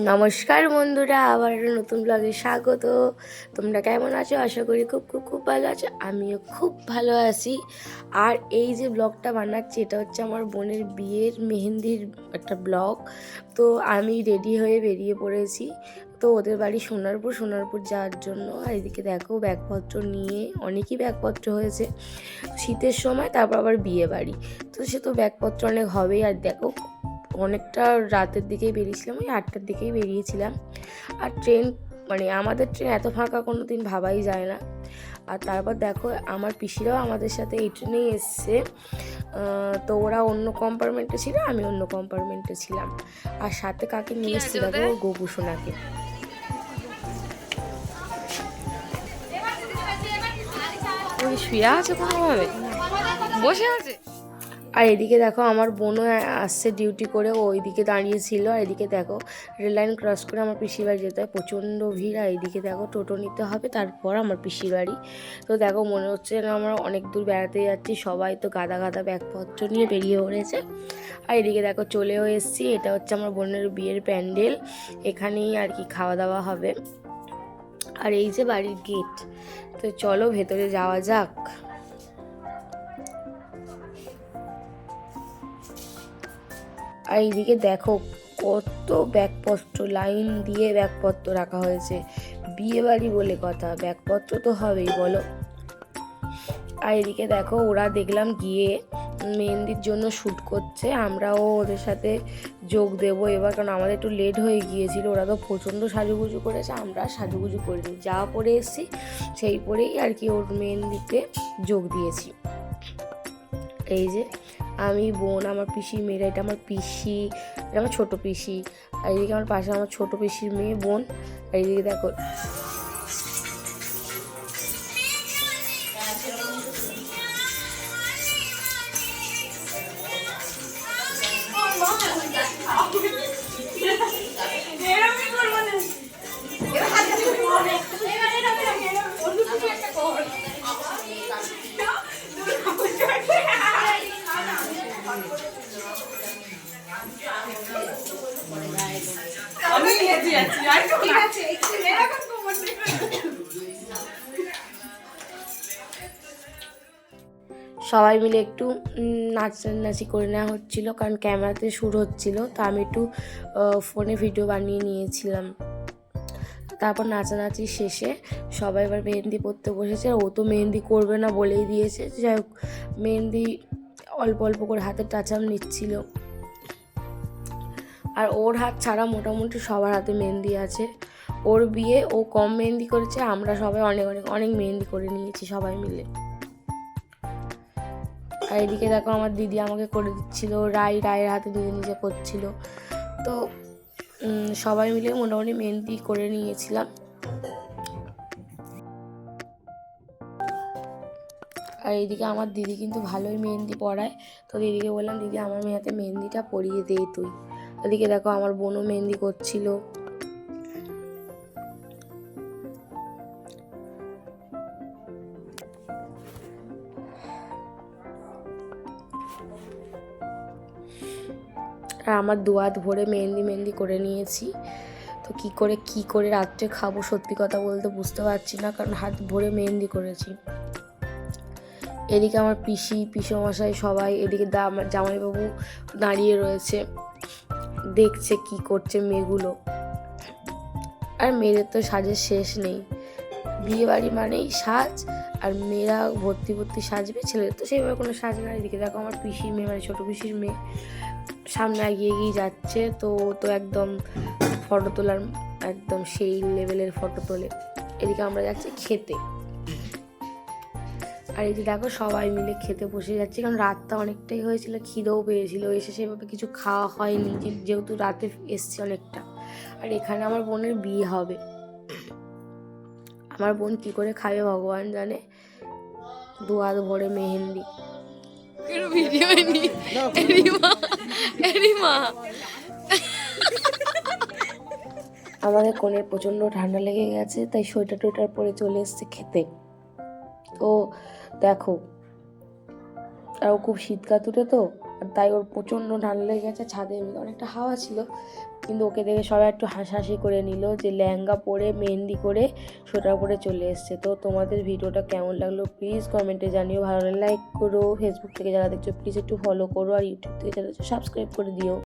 নমস্কার বন্ধুরা, আবার নতুন ব্লগে স্বাগত। তোমরা কেমন আছো? আশা করি খুব খুব খুব ভালো আছো। আমিও খুব ভালো আছি। আর এই যে ব্লগটা বানাচ্ছি, এটা হচ্ছে আমার বোনের বিয়ের মেহেন্দির একটা ব্লগ তো আমি রেডি হয়ে বেরিয়ে পড়েছি। তো ওদের বাড়ি সোনারপুর সোনারপুর যাওয়ার জন্য। আর এদিকে দেখো, ব্যাগপত্র নিয়ে অনেকই ব্যাগপত্র হয়েছে। শীতের সময়, তারপর আবার বিয়ে বাড়ি। তো সে তো ব্যাগপত্র অনেক হবেই। আর দেখো অনেকটা রাতের দিকেই বেরিয়েছিলাম ওই আটটার দিকেই বেরিয়েছিলাম। আর ট্রেন মানে আমাদের ট্রেন এত ফাঁকা কোনো দিন ভাবাই যায় না। আর তারপর দেখো আমার পিসিরাও আমাদের সাথে এই ট্রেনেই এসছে। তো ওরা অন্য কম্পার্টমেন্টে ছিল আমি অন্য কম্পার্টমেন্টে ছিলাম। আর সাথে কাকে নিয়ে এসেছি দেখো গোপু সোনাকে শুয়ে আছে কোনোভাবে? বসে আছে? আর এদিকে দেখো আমার বোনও আসছে ডিউটি করে, ও ওইদিকে দাঁড়িয়েছিল আর এদিকে দেখো রেল লাইন ক্রস করে আমার পিসির বাড়ি যেতে হয়। প্রচণ্ড ভিড়, আর এদিকে দেখো টোটো নিতে হবে, তারপর আমার পিসির বাড়ি। তো দেখো মনে হচ্ছে না আমরা অনেক দূর বেড়াতে যাচ্ছি, সবাই তো গাদা গাদা ব্যাগপত্র নিয়ে বেরিয়ে পড়েছে। আর এদিকে দেখো চলেও এসেছি, এটা হচ্ছে আমার বোনের বিয়ের প্যান্ডেল, এখানেই আর কি খাওয়া দাওয়া হবে। আর এই যে বাড়ির গেট তো চলো ভেতরে যাওয়া যাক। আর এইদিকে দেখো কত ব্যাগপত্র, লাইন দিয়ে ব্যাগপত্র রাখা হয়েছে। বিয়ে বাড়ি বলে কথা, ব্যাগপত্র তো হবেই, বলো। আর এদিকে দেখো, ওরা দেখলাম গিয়ে মেহেন্দির জন্য শ্যুট করছে। আমরাও ওদের সাথে যোগ দেবো এবার, কারণ আমাদের একটু লেট হয়ে গিয়েছিল। ওরা তো প্রচণ্ড সাজুগুজু করেছে, আমরা সাজুগুজু করিনি। যা পরে এসেছি, সেই পরেই আর কি ওর মেহেন্দিতে যোগ দিয়েছি। এই যে আমি বোন, আমার পিসি মেয়েরা, এটা আমার পিসি, এটা আমার ছোটো পিসি। আর এদিকে আমার পাশে আমার ছোটো পিসির মেয়ে, বোন। আর এদিকে দেখো যাচ্ছি আর ঠিক আছে সবাই মিলে একটু নাচানাচি করে নেওয়া হচ্ছিল কারণ ক্যামেরাতে শুরু হচ্ছিল তো আমি একটু ফোনে ভিডিও বানিয়ে নিয়েছিলাম। তারপর নাচানাচি শেষে সবাই এবার মেহেন্দি পরতে বসেছে ও তো মেহেন্দি করবে না বলেই দিয়েছে। যাই হোক মেহেন্দি অল্প অল্প করে হাতে টাচাম নিচ্ছিল। আর ওর হাত ছাড়া মোটামুটি সবার হাতে মেহেন্দি আছে। ওর বিয়ে ও কম মেহেন্দি করেছে, আমরা সবাই অনেক অনেক অনেক মেহেন্দি করে নিয়েছি সবাই মিলে। আর এদিকে দেখো আমার দিদি আমাকে করে দিচ্ছিল, রাই রায়ের হাতে নিজে নিজে করছিল। তো সবাই মিলে মোটামুটি মেহেন্দি করে নিয়েছিলাম। আর এইদিকে আমার দিদি কিন্তু ভালোই মেহেন্দি পড়ায় তো দিদিকে বললাম, দিদি, আমার মেয়েতে মেহেন্দিটা পরিয়ে দে তুই। ওদিকে দেখো আমার বোনও মেহেন্দি করছিল। আর আমার দুয়াত ভরে মেহেন্দি মেহেন্দি করে নিয়েছি। তো কি করে কি করে রাত্রে খাব সত্যি কথা বলতে বুঝতে পারছি না, কারণ হাত ভরে মেহেন্দি করেছি। এদিকে আমার পিসি, পিসমশাই সবাই, এদিকে জামাইবাবু দাঁড়িয়ে রয়েছে। দেখছে কি করছে মেয়েগুলো। আর মেয়েদের তো সাজের শেষ নেই। বিয়ে বাড়ি মানেই সাজ, আর মেয়েরা ভর্তি ভর্তি সাজবে, ছেলেদের তো সেইভাবে কোনো সাজ না। এদিকে দেখো আমার পিসির মেয়ে মানে ছোটো পিসির মেয়ে, সামনে এগিয়ে এগিয়ে যাচ্ছে। তো তো একদম ফটো তোলার, একদম সেই লেভেলের ফটো তোলে। এদিকে আমরা যাচ্ছি খেতে। আর এই যে দেখো সবাই মিলে খেতে বসে যাচ্ছি কারণ রাতটা অনেকটাই হয়েছিল খিদেও পেয়েছিল এসে সেভাবে কিছু খাওয়া হয়নি যেহেতু রাতে এসছি অনেকটা। আর এখানে আমার বোনের বিয়ে হবে। আমার বোন কি করে খাবে ভগবান জানে? দু হাত ভরে মেহেন্দি। কোনো ভিডিও নি এরিমা এরিমা আমাদের কোণের প্রচণ্ড ঠান্ডা লেগে গেছে তাই সোয়েটার টোয়েটার পরে চলে এসছে খেতে। তো দেখো। আর ও খুব শীত কাতুরে তো, আর তাই ওর প্রচণ্ড ঠান্ডা লেগে গেছে ছাদে। অনেকটা হাওয়া ছিল, কিন্তু ওকে দেখে সবাই একটু হাসাহাসি করে নিল যে লেহেঙ্গা পরে, মেহেন্দি করে সোয়েটার পরে চলে এসছে। তো তোমাদের ভিডিওটা কেমন লাগল প্লিজ কমেন্টে জানিও। ভালো লাইক করো। ফেসবুক থেকে যারা দেখছ প্লিজ একটু ফলো করো। আর ইউটিউব থেকে যারা দেখছ সাবস্ক্রাইব করে দিও।